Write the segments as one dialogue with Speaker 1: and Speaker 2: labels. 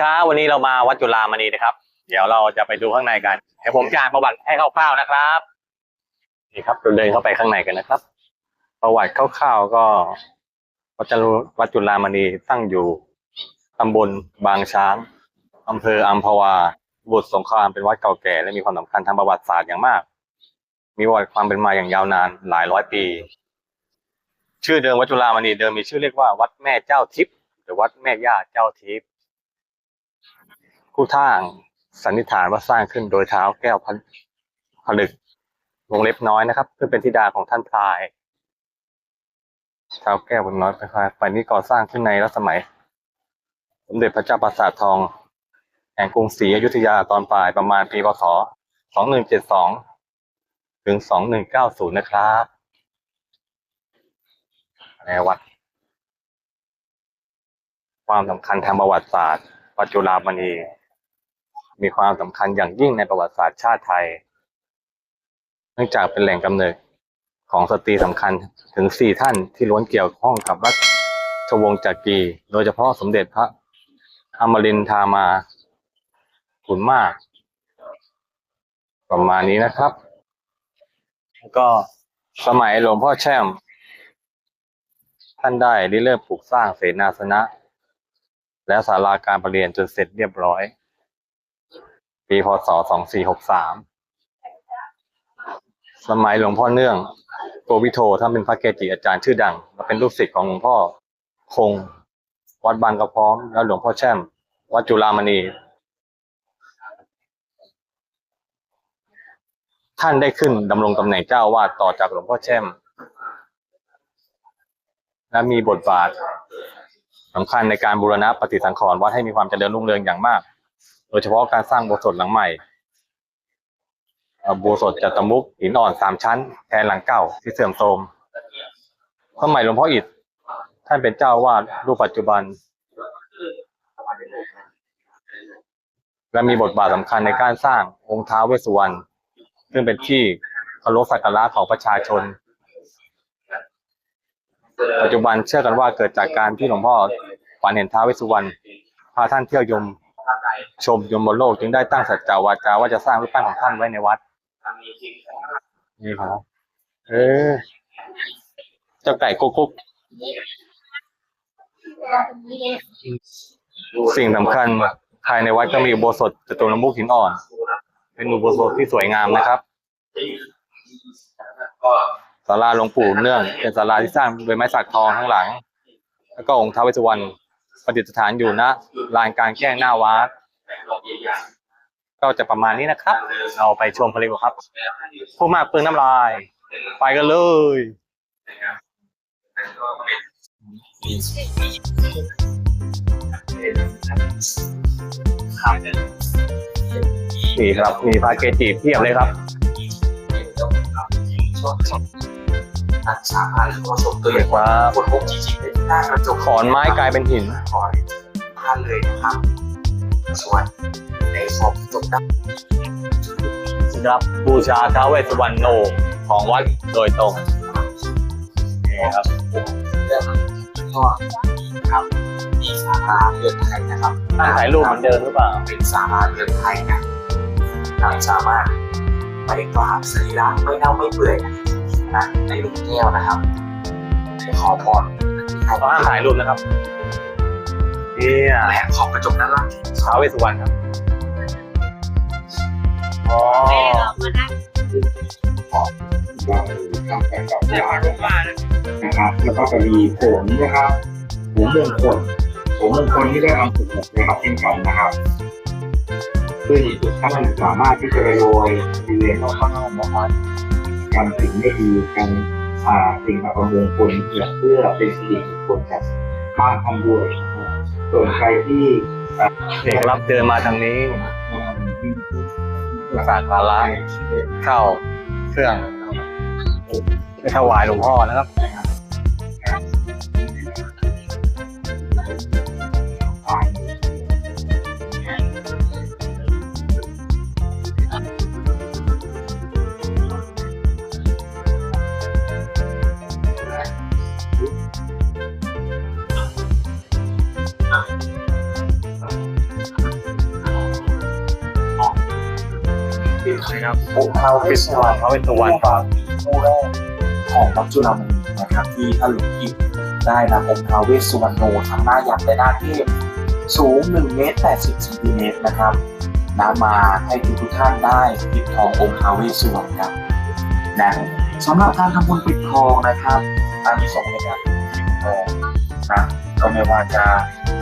Speaker 1: ครับวันนี้เรามาวัดจุฬามณีนะครับ เดี๋ยวเราจะไปดูข้างในกันให้ผมจะอ่านประวัติให้คร่าวๆนะครับนี่ครับเราเดินเข้าไปข้างในกันนะครับ ประวัติคร่าวๆก็วัดจุฬวัดจุฬามณีตั้งอยู่ตำบลบางช้างอำเภออัมพวาบุตรสงครามเป็นวัดเก่าแก่และมีความสำคัญทางประวัติศาสตร์อย่างมาก มีประวัติความเป็นมาอย่างยาวนานหลายร้อยปี ชื่อเดิมวัดจุฬามณีเดิมมีชื่อเรียกว่าวัดแม่เจ้าทิพย์หรือวัดแม่ย่าเจ้าทิพย์ ผู้ท่างสันนิษฐานว่าสร้างขึ้นโดยเท้าแก้วพผลึกวงเล็บน้อยนะครับซึ่งเป็นธิดาของท่านพลายเท้าแก้ววงน้อยไปพลายฝ่ายนี้ก่อสร้างขึ้นในรัชสมัย สมเด็จพระเจ้าปราสาททอง แห่งกรุงศรีอยุธยาตอนปลายประมาณปีพศ 2172 ถึง 2190 นะครับในวัด ความสำคัญทางประวัติศาสตร์วัดจุฬามณี มีความสำคัญอย่างยิ่งในประวัติศาสตร์ชาติไทย เนื่องจากเป็นแหล่งกำเนิดของสตรีสำคัญถึงสี่ท่านที่ล้วนเกี่ยวข้องกับรัชวงศ์จักรี โดยเฉพาะสมเด็จพระอมรินทรามาขุนมาก ประมาณนี้นะครับแล้วก็สมัยหลวงพ่อแช่ม ท่านได้ริเริ่มปลูกสร้างเสนาสนะ และศาลาการประเรียนจนเสร็จเรียบร้อย ปีพศ2463สมัยหลวงพ่อเนื่องโกวิโทท่านเป็นพระเกจิอาจารย์ชื่อดังและเป็นลูกศิษย์ของหลวงพ่อคง วัดบางกระพร้อม และหลวงพ่อแช่ม วัดจุฬามณี ท่านได้ขึ้นดำรงตำแหน่งเจ้าวาดต่อจากหลวงพ่อแช่ม และมีบทบาทสำคัญในการบูรณะปฏิสังขรณ์วัดให้มีความเจริญรุ่งเรืองอย่างมาก โดยเฉพาะการสร้างโบสถ์หลังใหม่โบสถ์จัตมุกหินอ่อนสามชั้น แทนหลังเก่าที่เสื่อมโทรมสมัยหลวงพ่ออิฐท่านเป็นเจ้าวาดรูปปัจจุบัน และมีบทบาทสำคัญในการสร้างองค์ท้าเวสสุวรรณซึ่งเป็นที่เคารพสักการะของประชาชน ปัจจุบันเชื่อกันว่าเกิดจากการที่หลวงพ่อฝันเห็นท้าเวสสุวรรณพาท่านเที่ยวยม ชมยมบนโลกจึงได้ตั้งสัจจาวาจาว่าจะสร้างรูปปั้นของท่านไว้ในวัดนี่ครับเออเจ้าไก่กุ๊กกุ๊กสิ่งสำคัญภายในวัดก็มีอุโบสถจตุรมุขหินอ่อน เป็นอุโบสถที่สวยงามนะครับศาลาหลวงปู่เนื่องเป็นศาลาที่สร้างโดยไม้สักทองข้างหลัง แล้วก็องค์ท้าวเวสสุวรรณประดิษฐานอยู่ณลานกลางแจ้งหน้าวัด ก็จะประมาณนี้นะครับ เราไปชมกันเลยดีกว่าครับผู้มากเปลืองน้ำลาย ไปกันเลยนี่ครับ มีพระเกจิเพียบเลยครับ
Speaker 2: สามารถผสมตัว
Speaker 1: เรียกว่า
Speaker 2: คนพบจริงๆเลยที่หน้ากระจก
Speaker 1: ขอนไม้กลายเป็นหิน
Speaker 2: ขอนท่านเลยนะครับ ส่วนในขอบกระจกด้าน
Speaker 1: รับบูชาท้าวเวสสวรรณโนของวัดโดยตรงนี่ครับ
Speaker 2: เรื่องก็ครับมีศาลาเรือนไทยนะครับ
Speaker 1: ตั้งถ่ายรูปเหมือนเดิมหรือเปล่า
Speaker 2: เป็นศาลาเรือนไทยนะท่านสามารถไปกราบสรีระไม่เน่าไม่เปื่อยนะในลูกแก้วนะครับขอพร
Speaker 1: ขาห้ามถ่ายรูปนะครับ เนี่ย
Speaker 2: แหลมขอบกระจกด้านล่าง
Speaker 1: ท้าวเวสสุวรรณครับอ๋อ
Speaker 3: ทำกันกับยานะครับแล้วก็จะมีผงนะครับผงมงคลผงมงคลที่ได้เอาสุกหมกนะครับเช่นกันนะครับซึ่งท่านสามารถที่จะไปโรยบริเวณรอบๆนะครับกันสิ่งไม่ดีกันอ่าสิ่งอัปมงคลเพื่อเพื่อเป็นสิริมงคลกับบ้านท่านด้วยนะครับ ส่วนใครที่
Speaker 1: เด็กรับเดินมาทางนี้สารมาละเข้าเครื่องไปถวายหลวงพ่อนะครับ
Speaker 4: นะครับ
Speaker 2: องค์ท้าเวสวรรณ
Speaker 4: พระเวสสุวรรณ
Speaker 2: ความมีผู้แรกของวัดจุฬามณีนะครับที่ท่านหลวงพี่ได้นำองค์ท้าวเวสสุวรรณโนทั้งหน้ายักษ์และหน้าเทพสูง1เมตร80เซนติเมตรนะครับนำมาให้ทุกทุกท่านได้ปิดทององค์ท้าวเวสสุวรรณครับนะสำหรับการทำบุญปิดทองนะครับอานิสงส์ในการปิดทองนะก็ไม่ว่าจะ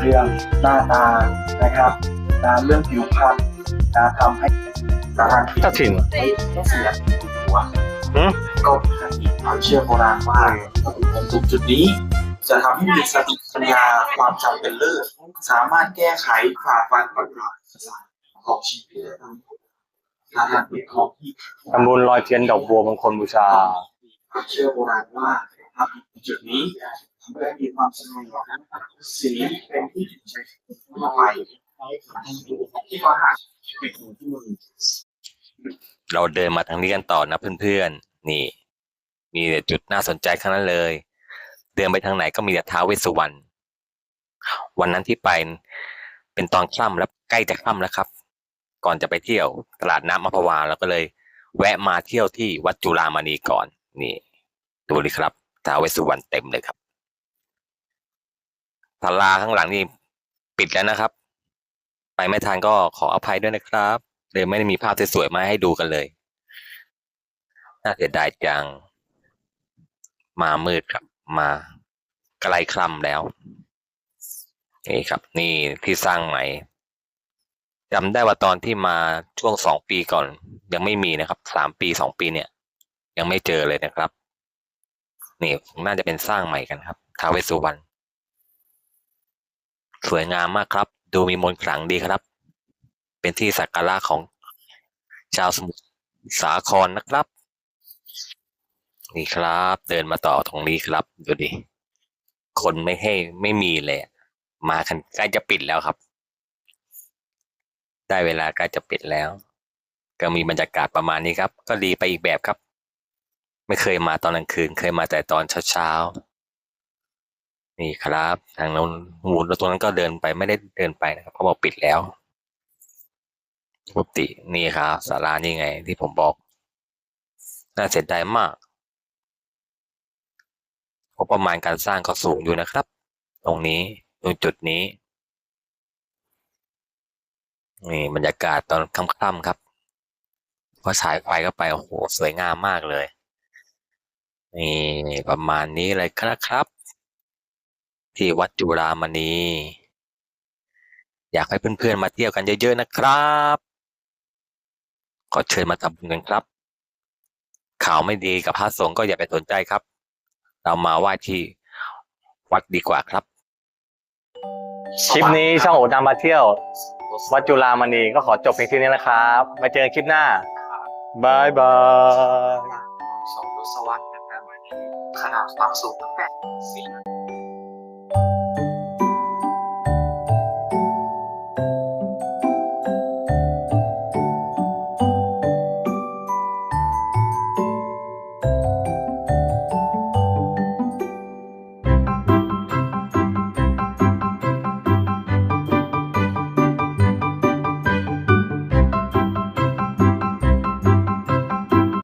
Speaker 2: เรื่องหน้าตานะครับการเรื่องผิวพรรณการทำให้ การที่
Speaker 4: เจ้าถิ่น
Speaker 2: ไม่เสียหัว
Speaker 4: หืม
Speaker 2: ก็มีความเชื่อโบราณว่าตรงจุดนี้ จะทำให้มีสติปัญญาความจำเป็นเลิศสามารถแก้ไขฝ่าฟันปัญหาของชีวิตได้ทั้งหมดการปิดทองที่
Speaker 4: ทำบุญลอยเทียนดอกบัวมงคลบูชา
Speaker 2: ความเชื่อโบราณว่าทำจุดนี้ทำให้มีความสงบสีเป็นที่ถึงใจทั่วไปที่ว่าหากเป็นที่มือ
Speaker 4: เราเดินมาทางนี้กันต่อนะเพื่อนๆ นี่ มีแต่จุดน่าสนใจทั้งนั้นเลย เดินไปทางไหนก็มีแต่ท้าวเวสสุวรรณวันนั้นที่ไปเป็นตอนค่ำแล้วใกล้จะค่ำแล้วครับ ก่อนจะไปเที่ยวตลาดน้ำอัมพวาเราก็เลย แวะมาเที่ยวที่วัดจุฬามณีก่อน นี่ ดูดิครับท้าวเวสสุวรรณเต็มเลยครับศาลาข้างหลังนี่ปิดแล้วนะครับ ไปไม่ทันก็ขออภัยด้วยนะครับ เลยไม่ได้มีภาพสวยๆมาให้ดูกันเลย น่าเสียดายจัง มามืดครับ มาไกลคล่ำแล้ว นี่ครับ นี่ที่สร้างใหม่จำได้ว่าตอนที่มาช่วงสองปีก่อน ยังไม่มีนะครับสามปีสองปีเนี่ย ยังไม่เจอเลยนะครับ นี่น่าจะเป็นสร้างใหม่กันครับท้าวเวสสุวรรณสวยงามมากครับ ดูมีมนต์ขลังดีครับ เป็นที่สักการะของชาวสมุทรสาครนะครับ นี่ครับ เดินมาต่อตรงนี้ครับ ดูดิ คนไม่ให้ไม่มีเลยมาคันใกล้จะปิดแล้วครับ ได้เวลาใกล้จะปิดแล้ว ก็มีบรรยากาศประมาณนี้ครับ ก็ดีไปอีกแบบครับ ไม่เคยมาตอนกลางคืน เคยมาแต่ตอนเช้าๆนี่ครับ ทางโน้นหมูตัวนั้นก็เดินไปไม่ได้เดินไปนะครับเขาบอกปิดแล้ว กตินี่ครับศาลานี่ไง ที่ผมบอก น่าเสียดายมากงบประมาณการสร้างก็สูงอยู่นะครับ ตรงนี้ตรงจุดนี้นี่บรรยากาศตอนค่ำๆครับพอฉายไฟเข้าไปโอ้โหสวยงามมากเลยนี่ประมาณนี้เลยครับ ที่วัดจุฬามณีอยากให้เพื่อนๆมาเที่ยวกันเยอะๆนะครับ ขอเชิญมาทำบุญกันครับ ข่าวไม่ดีกับพระสงฆ์ก็อย่าไปสนใจครับ เรามาไหว้ที่วัดดีกว่าครับคลิปนี้ช่องโอดามาเที่ยว วัดจุฬามณีก็ขอจบเพียงเท่านี้นะครับมาเจอกันคลิปหน้าบายบาย
Speaker 2: สองทศวรรษนะครับขนาดความสูงตั้งแต่สี่